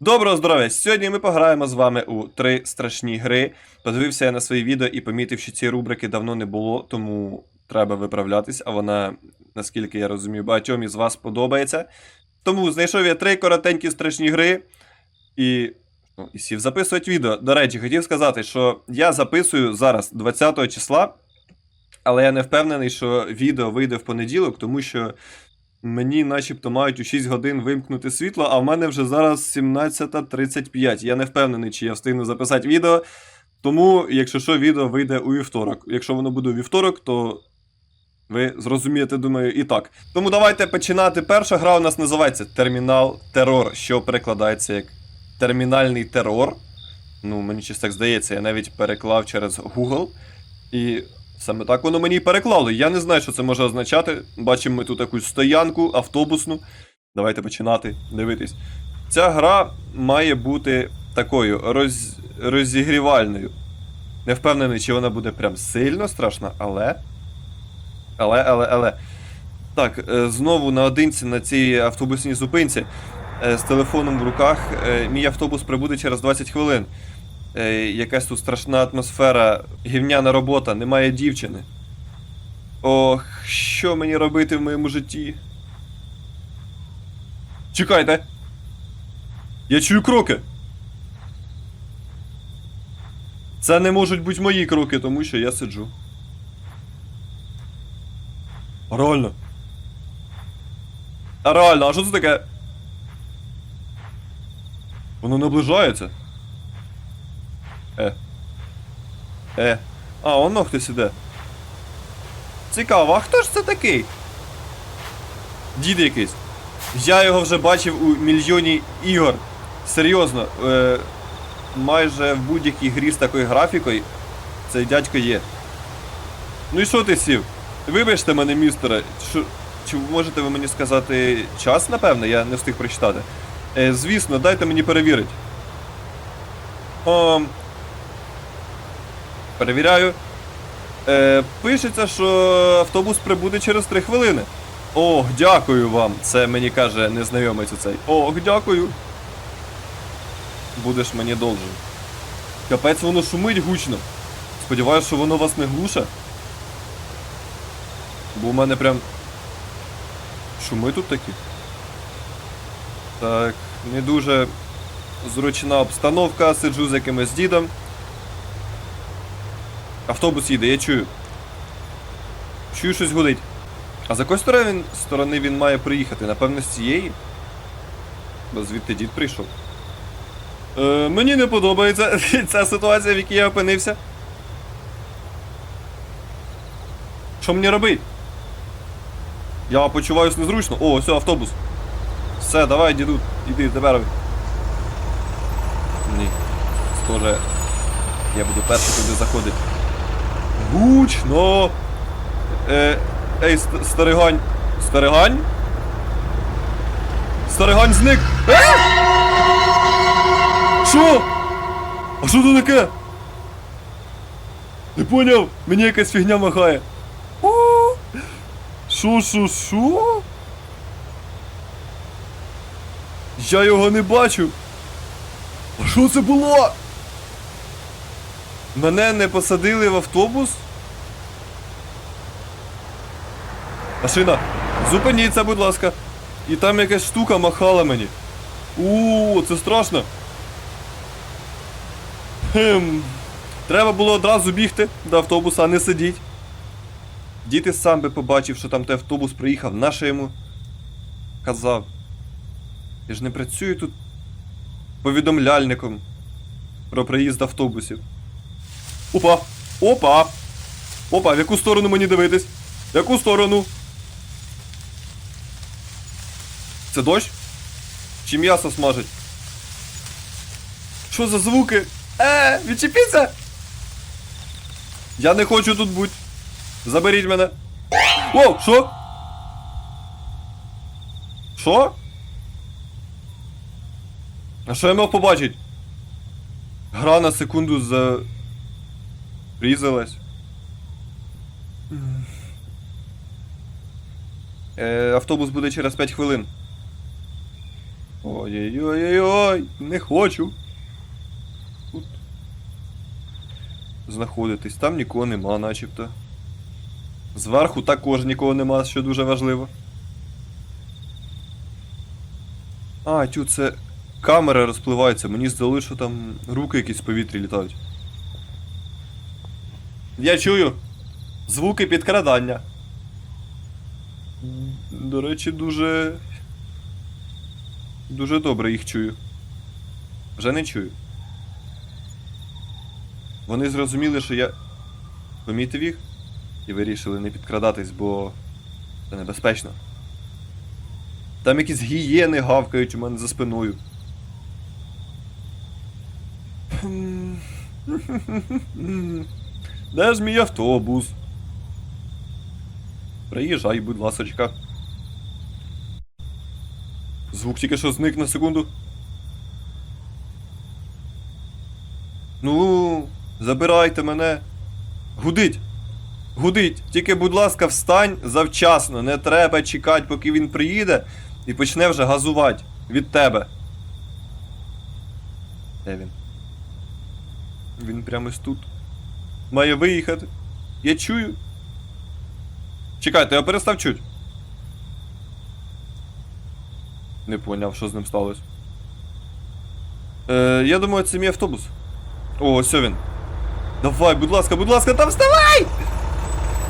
Доброго здоров'я! Сьогодні ми пограємо з вами у три страшні гри. Подивився я на свої відео і помітив, що цієї рубрики давно не було, тому треба виправлятись, а вона, наскільки я розумію, багатьом із вас подобається. Тому знайшов я три коротенькі страшні гри і. Ну, і сів записувати відео. До речі, хотів сказати, що я записую зараз 20 числа, але я не впевнений, що відео вийде в понеділок, тому що Мені начебто мають у 6 годин вимкнути світло, а в мене вже зараз 17.35. Я не впевнений, чи я встигну записати відео. Тому, якщо що, відео вийде у вівторок. Якщо воно буде у вівторок, то ви зрозумієте, думаю, і так. Тому давайте починати. Перша гра у нас називається Термінал Терор, що перекладається як термінальний терор. Ну, мені щось так здається, я навіть переклав через Google. І Саме так воно мені і переклало. Я не знаю, що це може означати. Бачимо ми тут якусь стоянку, автобусну. Давайте починати дивитись. Ця гра має бути такою роз... розігрівальною. Не впевнений, чи вона буде прям сильно страшна, але. Але, але, але. Так, е, знову наодинці на цій автобусній зупинці е, з телефоном в руках. Е, Мій автобус прибуде через 20 хвилин. Е, якась тут страшна атмосфера, гівняна робота, немає дівчини. Ох, що мені робити в моєму житті? Чекайте! Я чую кроки. Це не можуть бути мої кроки, тому що я сиджу. Реально. А реально, а що це таке? Воно наближається. Е. Е. А, воно хтось іде. Цікаво, а хто ж це такий? Дід якийсь. Я його вже бачив у мільйоні ігор. Серйозно, е, майже в будь-якій грі з такою графікою цей дядько є. Ну і що ти сів? Вибачте мене, містере. Що, чи можете ви мені сказати час, напевно? Я не встиг прочитати. Е, звісно, дайте мені перевірити. Ом, Перевіряю. Е, пишеться, що автобус прибуде через 3 хвилини. Ох, дякую вам. Це мені каже незнайомець оцей. Ох, дякую. Будеш мені должен. Капець воно шумить гучно. Сподіваюсь, що воно вас не глуше. Бо у мене прям. Шуми тут такі. Так, не дуже зручна обстановка, сиджу з якимось дідом. Автобус їде, я чую. Чую, щось гудить. А з якої сторони він, сторони він має приїхати? Напевно, з цієї? Бо звідти дід прийшов. Е, мені не подобається ця ситуація, в якій я опинився. Що мені робити? Я почуваюсь незручно. О, ось автобус. Все, давай, діду, іди, тепер. Ні. Схоже, я буду перший туди заходити. Гучно. Е, ей, старигань. Старигань? Старигань зник. Е! Що? А що це таке? Не поняв, мені якась фігня махає. О! Що, що, що? Я його не бачу. А що це було? Мене не посадили в автобус? Машина, зупиніться, будь ласка. І там якась штука махала мені. У, це страшно. Хм. Треба було одразу бігти до автобуса, а не сидіть. Діти сам би побачив, що там той автобус приїхав, наша йому казав. Я ж не працюю тут повідомляльником про приїзд автобусів. Опа! Опа! Опа, в яку сторону мені дивитись? В яку сторону? Це дощ? Чи м'ясо смажить? Що за звуки? Е, відчепіться! Я не хочу тут бути. Заберіть мене. О, що? Що? А що я мав побачити? Гра на секунду за. Різалась. Е, автобус буде через 5 хвилин. Ой-ой-ой-ой, не хочу. Тут знаходитись. Там нікого нема, начебто. Зверху також нікого нема, що дуже важливо. А, тю, це камера розпливається. Мені здалося, що там руки якісь в повітрі літають. Я чую звуки підкрадання. До речі, дуже. Дуже добре їх чую. Вже не чую. Вони зрозуміли, що я помітив їх і вирішили не підкрадатись, бо це небезпечно. Там якісь гієни гавкають у мене за спиною. Де ж мій автобус? Приїжджай, будь ласочка. Звук тільки що зник на секунду. Ну, забирайте мене. Гудить! Гудить! Тільки, будь ласка, встань завчасно. Не треба чекати, поки він приїде, і почне вже газувати від тебе. Де він? Він прямо ось тут. Має виїхати. Я чую. Чекайте, я перестав чуть. Не поняв, що з ним сталося. Е, я думаю, це мій автобус. О, ось він. Давай, будь ласка, будь ласка, там вставай!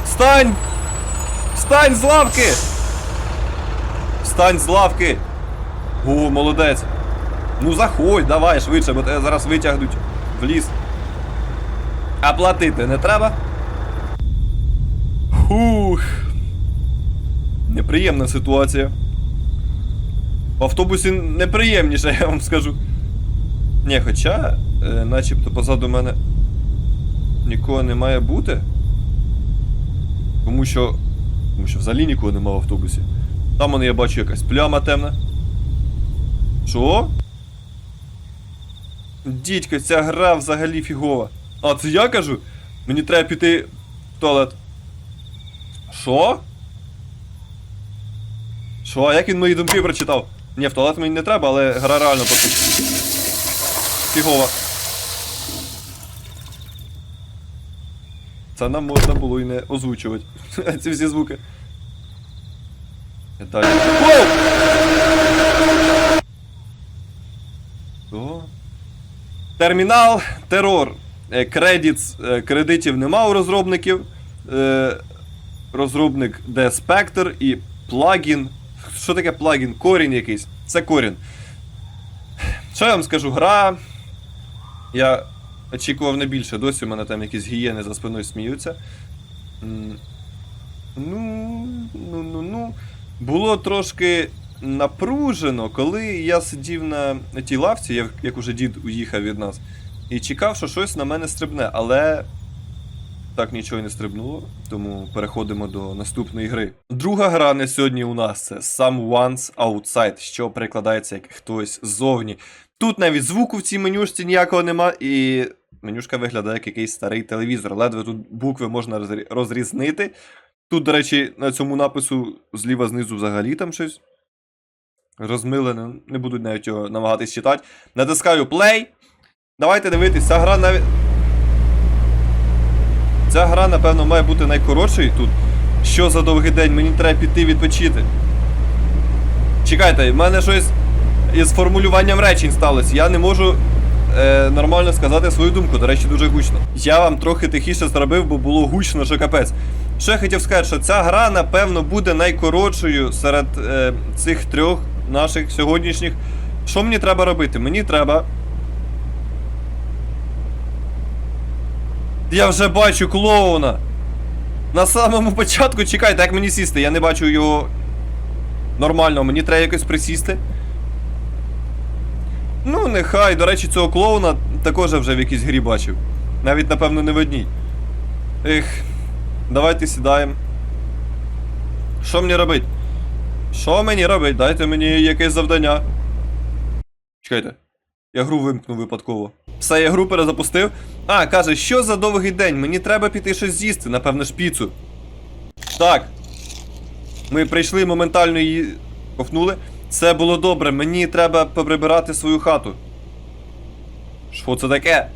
Встань! Встань з лавки! Встань з лавки! О, молодець! Ну заходь, давай швидше, бо тебе зараз витягнуть в ліс. А платити не треба? Хух. Неприємна ситуація. В автобусі неприємніше, я вам скажу. Ні, хоча, е, начебто позаду мене нікого не має бути. Тому що. Тому що взагалі нікого нема в автобусі. Там вони я бачу якась пляма темна. Що? Дідько, ця гра взагалі фігова. А, це я кажу? Мені треба піти в туалет. Що? Що, як він мої думки прочитав? Ні, в туалет мені не треба, але гра реально просто. Фігова. Це нам можна було і не озвучувати. Ці всі звуки. Далі. Воу! Що? Термінал, терор. Е, е, кредитів нема у розробників. Е, Розробник де Spectre і плагін. Що таке плагін? Корінь якийсь. Це корінь. Що я вам скажу? Гра. Я очікував не більше. Досі у мене там якісь гієни за спиною сміються. Ну, ну, ну, ну. Було трошки напружено, коли я сидів на тій лавці, як, уже дід уїхав від нас, і чекав, що щось на мене стрибне, але так нічого не стрибнуло, тому переходимо до наступної гри. Друга гра на сьогодні у нас це Someone's Outside, що перекладається як хтось ззовні. Тут навіть звуку в цій менюшці ніякого нема, і менюшка виглядає як якийсь старий телевізор. Ледве тут букви можна розрізнити. Тут, до речі, на цьому напису зліва знизу взагалі там щось розмилене. Не буду навіть його намагатись читати. Натискаю play. Давайте дивитись, ця гра навіть. Ця гра, напевно, має бути найкоротшою тут. Що за довгий день? Мені треба піти відпочити. Чекайте, в мене щось із формулюванням речень сталося. Я не можу е, нормально сказати свою думку, до речі, дуже гучно. Я вам трохи тихіше зробив, бо було гучно, що капець. Що я хотів сказати, що ця гра, напевно, буде найкоротшою серед е, цих трьох наших сьогоднішніх. Що мені треба робити? Мені треба. Я вже бачу клоуна. На самому початку чекайте, як мені сісти, я не бачу його нормально, мені треба якось присісти. Ну, нехай, до речі, цього клоуна також вже в якійсь грі бачив. Навіть, напевно, не в одній. Ех, давайте сідаємо. Що мені робити? Що мені робити? Дайте мені якесь завдання. Чекайте. Я гру вимкнув випадково. Все, я гру перезапустив. А, каже, що за довгий день? Мені треба піти щось з'їсти, напевно, ж піцу. Так. Ми прийшли моментально її ковтнули. Це було добре, мені треба поприбирати свою хату. Що це таке?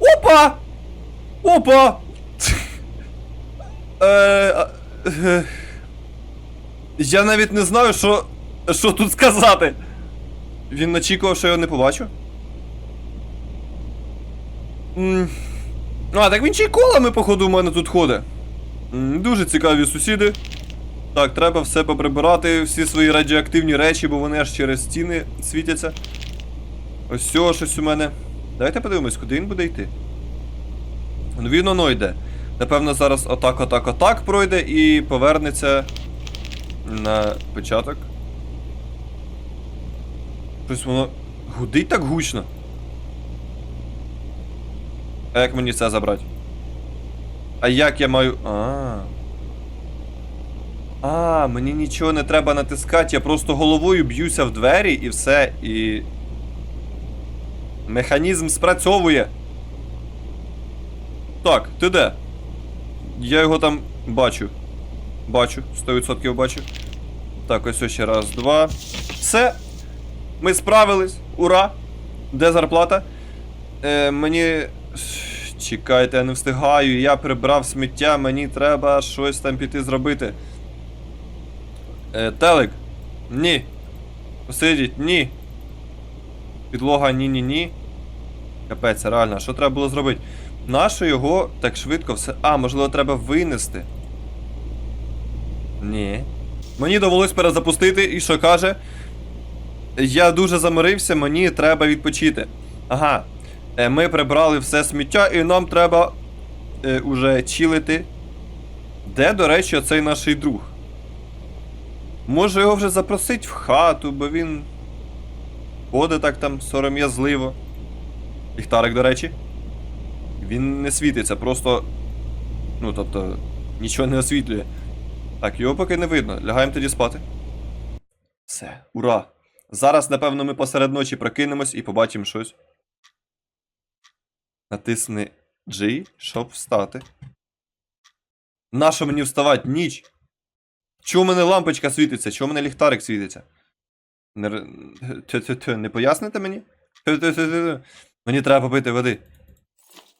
Опа! Опа! Е, е, Я навіть не знаю, що, що тут сказати. Він очікував, що я його не побачу. М, А, так він ще й колами, походу, у мене тут ходить. Дуже цікаві сусіди. Так, треба все поприбирати, всі свої радіоактивні речі, бо вони аж через стіни світяться. Ось цього щось у мене. Давайте подивимось, куди він буде йти. Ну, Він воно йде. Напевно, зараз отак, отак, отак пройде і повернеться на початок. Щось воно гудить так гучно. А як мені це забрати? А як я маю. А. А, мені нічого не треба натискати, я просто головою б'юся в двері і все, і. Механізм спрацьовує. Так, ти де? Я його там бачу. Бачу, 100% бачу. Так, ось ще раз, два. Все. Ми справились. Ура! Де зарплата? Е, мені. Чекайте, я не встигаю. Я прибрав сміття, мені треба щось там піти зробити. Е, телек. Ні. Посидіть, ні. Підлога ні-ні-ні. Капець, реально, що треба було зробити? Нащо його так швидко все. А, можливо, треба винести. Ні. Мені довелось перезапустити, і що каже? Я дуже заморився, мені треба відпочити. Ага. Е, Ми прибрали все сміття, і нам треба е, уже чилити. Де, до речі, оцей наш друг? Може його вже запросить в хату, бо він. Ходить так там сором'язливо. Ліхтарик, до речі. Він не світиться, просто. Ну, тобто, нічого не освітлює. Так, його поки не видно. Лягаємо тоді спати. Все, ура! Зараз, напевно, ми посеред ночі прокинемось і побачимо щось. Натисни G, щоб встати. Нащо мені вставати? Ніч! Чого в мене лампочка світиться? Чого в мене ліхтарик світиться? Не, р- Тю-тю-тю, не поясните мені? Тю-тю-тю-тю. Мені треба попити води.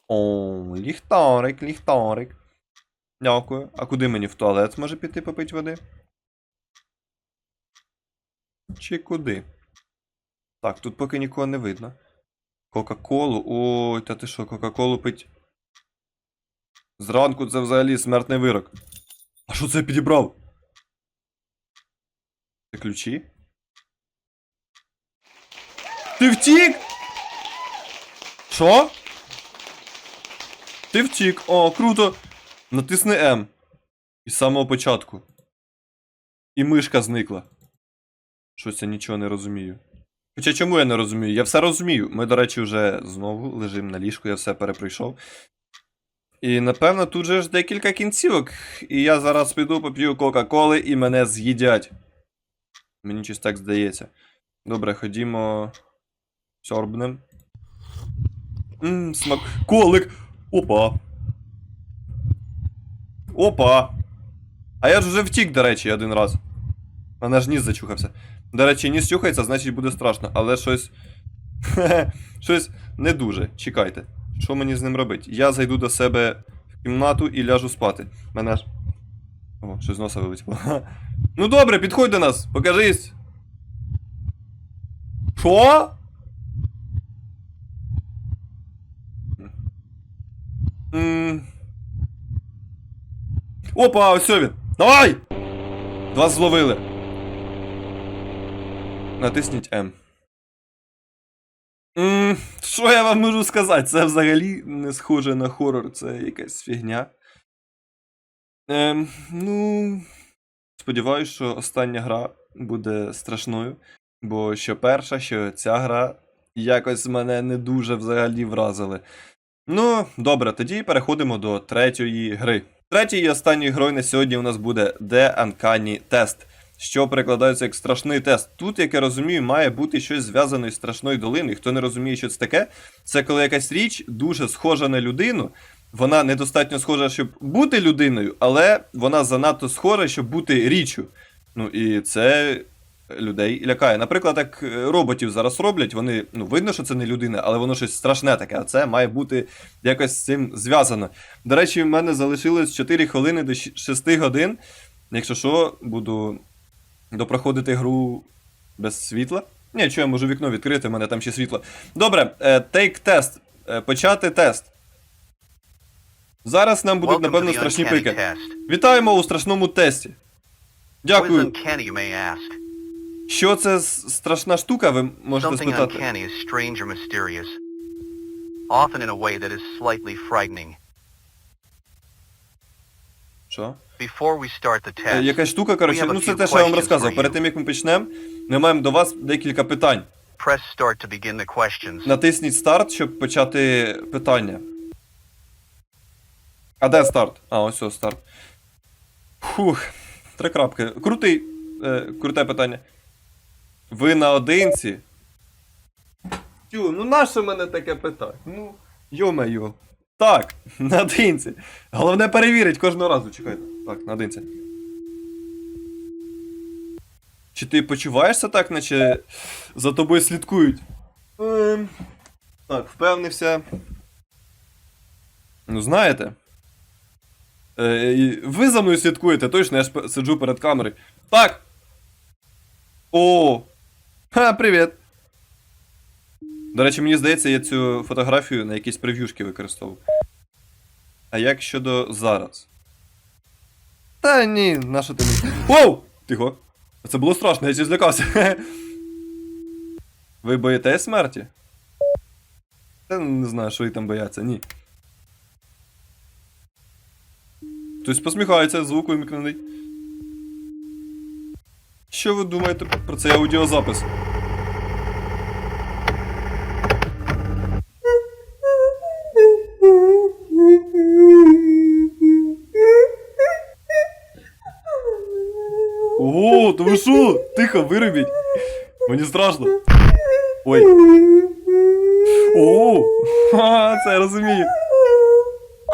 О, ліхтарик, ліхтарик. Дякую. А куди мені в туалет може піти попити води? Чи куди? Так, тут поки нікого не видно. Кока-колу. Ой, та ти що, Кока-колу пить? Зранку це взагалі смертний вирок. А що це я підібрав? Це ключі? Ти втік? Що? Ти втік. О, круто. Натисни М. Із самого початку. І мишка зникла. Щось я нічого не розумію. Хоча чому я не розумію? Я все розумію. Ми, до речі, вже знову лежимо на ліжку, я все перепройшов. І напевно тут же ж декілька кінцівок. І я зараз піду поп'ю Кока-Коли і мене з'їдять. Мені щось так здається. Добре, ходімо. Сьорбнем. Ммм, смак. Колик! Опа. Опа. А я ж вже втік, до речі, один раз. Мене ж ніс зачухався. До речі, ніс чухається, значить буде страшно, але щось. щось не дуже. Чекайте. Що мені з ним робити? Я зайду до себе в кімнату і ляжу спати. Мене ж. О, щось з носа вилетіло. ну добре, підходь до нас, покажись. Що? М. Опа, ось він. Давай! Вас зловили. Натисніть М. М, Що я вам можу сказати? Це взагалі не схоже на хорор, це якась фігня. Ем, ну. Сподіваюсь, що остання гра буде страшною. Бо що перша, що ця гра якось мене не дуже взагалі вразили. Ну, добре, тоді переходимо до третьої гри. Третьою і останньою грою на сьогодні у нас буде The Uncanny Test, що перекладається як страшний тест. Тут, як я розумію, має бути щось зв'язане з страшною долиною. Хто не розуміє, що це таке, це коли якась річ дуже схожа на людину. Вона недостатньо схожа, щоб бути людиною, але вона занадто схожа, щоб бути річчю. Ну і це людей лякає. Наприклад, як е, роботів зараз роблять, вони ну видно, що це не людина, але воно щось страшне таке. А це має бути якось з цим зв'язано. До речі, в мене залишилось 4 хвилини до 6 годин. Якщо що, буду допроходити гру без світла. Ні, що я можу вікно відкрити, в мене там ще світло. Добре, take тест. Е, Почати тест. Зараз нам будуть, напевно, страшні пики. Вітаємо у страшному тесті. Дякую. Що це страшна штука, ви можете спитати? often in a way that is slightly frightening. Що? Before we start the Е, test, Якась штука, коротше, ну це те, що я вам розказував. Перед тим, як ми почнемо, ми маємо до вас декілька питань. press start to begin the questions. Натисніть старт, щоб почати питання. А де старт? А, ось ось старт. Фух, три крапки. Крутий, е, круте питання. Ви наодинці? Тю, ну нащо мене таке питати? Ну, йо-майо. Так, наодинці. Головне перевірить кожного разу, чекайте. Так, наодинці. Чи ти почуваєшся так, наче за тобою слідкують? Ем, так, впевнився. Ну, знаєте. Е, ви за мною слідкуєте, точно, я ж сиджу перед камерою. Так! О! Ха, привіт! До речі, мені здається, я цю фотографію на якісь прев'юшки використовував. А як щодо зараз? Та ні, нащо ти мені. Оу! Тихо! Це було страшно, я ще злякався. Ви боїтесь смерті? Та не знаю, що і там бояться, ні. Хтось посміхається, звук вимікнений. Що ви думаєте про цей аудіозапис? Виробіть. Мені страшно. Ой. О, це я розумію.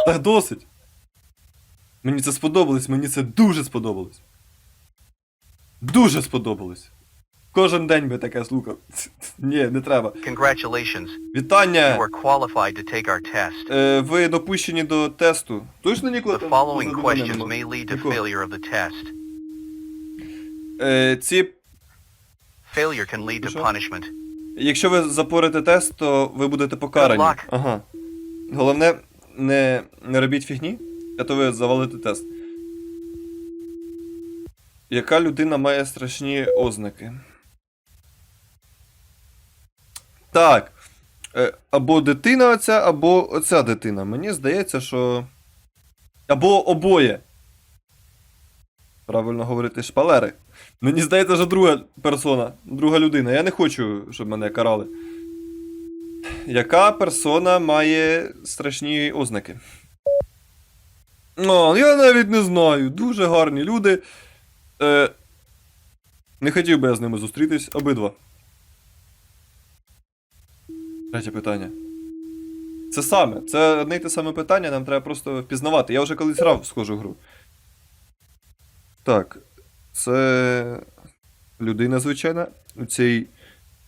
Так досить. Мені це сподобалось, мені це дуже сподобалось. Дуже сподобалось. Кожен день би таке слухав. Ні, не треба. Congratulations, you Вітання! are qualified to take our test. Е, ви допущені до тесту. Точно ніколи The following questions may lead to failure of the test. Е, ці Failure can lead to punishment. Якщо ви запорите тест, то ви будете покарані. Good luck. Ага. Головне, не, не робіть фігні, а то ви завалите тест. Яка людина має страшні ознаки? Так. Е, Або дитина оця, або оця дитина. Мені здається, що. Або обоє. Правильно говорити, шпалери. Мені здається, що друга персона, друга людина. Я не хочу, щоб мене карали. Яка персона має страшні ознаки? О, я навіть не знаю. Дуже гарні люди. Е, не хотів би я з ними зустрітись обидва. Третє питання. Це саме. Це одне й те саме питання, нам треба просто впізнавати. Я вже колись грав в схожу гру. Так. Це людина звичайна. У цій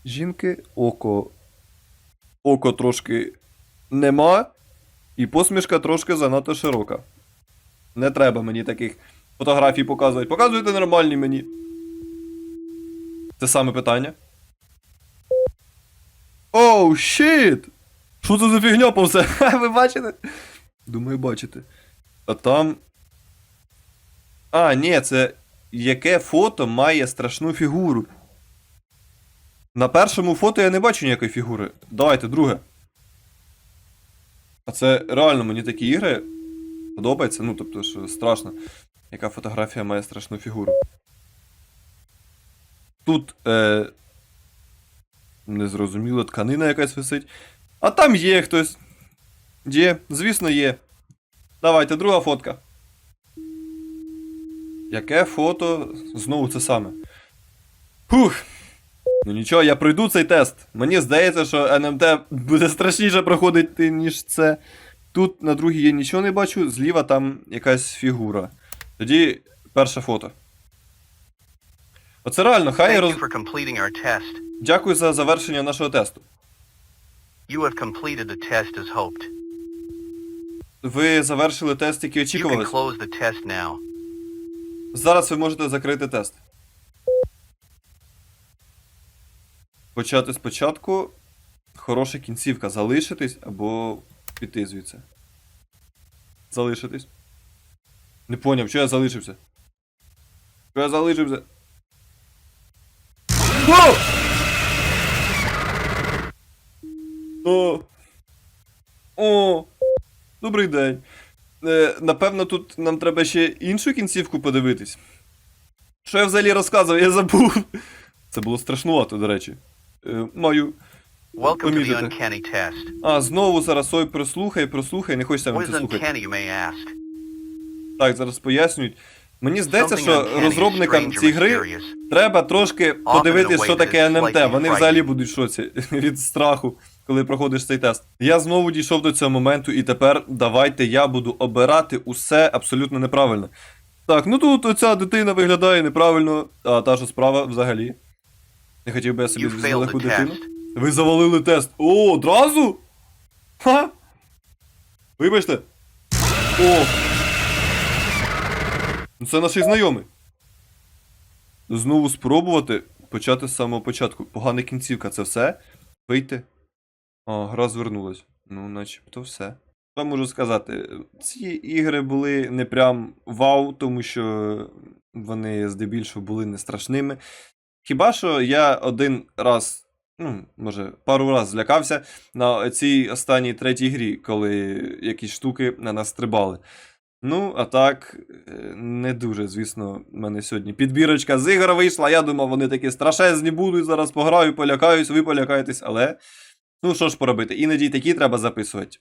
жінки око. Око трошки нема, і посмішка трошки занадто широка. Не треба мені таких фотографій показувати. Показуйте нормальні мені. Це саме питання. Оу, щіт! Що це за фігня повзе? Ха, Ви бачите? Думаю, бачите. А там. А, ні, це яке фото має страшну фігуру. На першому фото я не бачу ніякої фігури. Давайте, друге. А це реально мені такі ігри подобаються. Ну, тобто, що страшно. Яка фотографія має страшну фігуру. Тут е... незрозуміло, тканина якась висить. А там є хтось. Є, звісно, є. Давайте, друга фотка. Яке фото? Знову це саме. Фух. Ну нічого, я пройду цей тест. Мені здається, що НМТ буде страшніше проходити, ніж це. Тут на другій я нічого не бачу, зліва там якась фігура. Тоді перше фото. Оце реально, хай роз... Дякую за завершення нашого тесту. You have completed the test as hoped. Ви завершили тест, який You can очікувалось. close the test now. Зараз ви можете закрити тест. Почати спочатку. Хороша кінцівка. Залишитись або піти звідси. Залишитись. Не поняв, що я залишився. Що я залишився? О! О! О! Добрий день. Е, напевно, тут нам треба ще іншу кінцівку подивитись. Що я взагалі розказував, я забув. Це було страшнувато, до речі. Е, маю. Помітити. А, знову зараз ой, прослухай, прослухай, не хочеться is це слухати. Так, зараз пояснюють. Мені здається, що розробникам цієї гри треба трошки in подивитись, що таке НМТ. Вони взагалі будуть в шоці від страху, коли проходиш цей тест. Я знову дійшов до цього моменту, і тепер давайте я буду обирати усе абсолютно неправильно. Так, ну тут оця дитина виглядає неправильно, а та що справа взагалі. Не хотів би я собі the дитину. Ви завалили тест. О, одразу? Ха? Вибачте. О. Ну це наш знайомий. Знову спробувати почати з самого початку. Погана кінцівка, це все? Вийти. А, гра звернулась. Ну, начебто все. Що можу сказати? Ці ігри були не прям вау, тому що вони здебільшого були не страшними. Хіба що я один раз, ну, може, пару раз злякався на цій останній третій грі, коли якісь штуки на нас стрибали. Ну, а так, е, не дуже, звісно, в мене сьогодні підбірочка з ігор вийшла. Я думав, вони такі страшезні будуть. Зараз пограю, полякаюсь, ви полякаєтесь, але. Ну, що ж поробити, іноді такі треба записувати,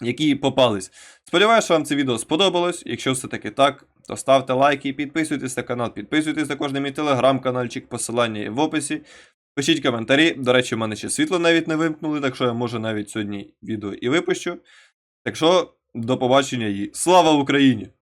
які попались. Сподіваюся, що вам це відео сподобалось. Якщо все-таки так, то ставте лайки підписуйтесь на канал. Підписуйтесь також на мій телеграм-канальчик, посилання є в описі. Пишіть коментарі. До речі, в мене ще світло навіть не вимкнули, так що я може навіть сьогодні відео і випущу. Так що, до побачення і слава Україні!